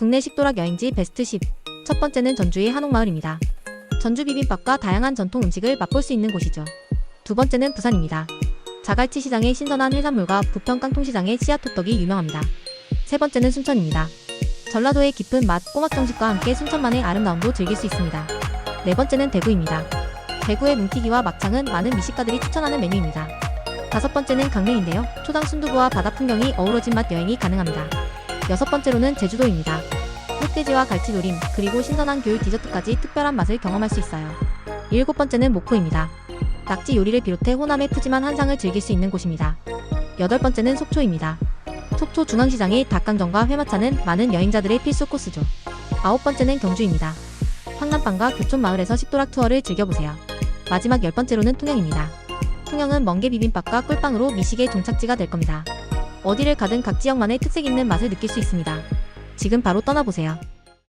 국내 식도락 여행지 베스트 10. 첫 번째는 전주의 한옥마을입니다. 전주 비빔밥과 다양한 전통 음식을 맛볼 수 있는 곳이죠. 두 번째는 부산입니다. 자갈치 시장의 신선한 해산물과 부평 깡통시장의 씨앗호떡이 유명합니다. 세 번째는 순천입니다. 전라도의 깊은 맛 꼬막 정식과 함께 순천만의 아름다움도 즐길 수 있습니다. 네 번째는 대구입니다. 대구의 뭉티기와 막창은 많은 미식가들이 추천하는 메뉴입니다. 다섯 번째는 강릉인데요. 초당 순두부와 바다 풍경이 어우러진 맛 여행이 가능합니다. 여섯 번째로는 제주도입니다. 흑돼지와 갈치조림, 그리고 신선한 귤 디저트까지 특별한 맛을 경험할 수 있어요. 일곱 번째는 목포입니다. 낙지 요리를 비롯해 호남의 푸짐한 한상을 즐길 수 있는 곳입니다. 여덟 번째는 속초입니다. 속초 중앙시장의 닭강정과 회마차는 많은 여행자들의 필수 코스죠. 아홉 번째는 경주입니다. 황남빵과 교촌마을에서 식도락 투어를 즐겨보세요. 마지막 열 번째로는 통영입니다. 통영은 멍게 비빔밥과 꿀빵으로 미식의 종착지가 될 겁니다. 어디를 가든 각 지역만의 특색 있는 맛을 느낄 수 있습니다. 지금 바로 떠나보세요.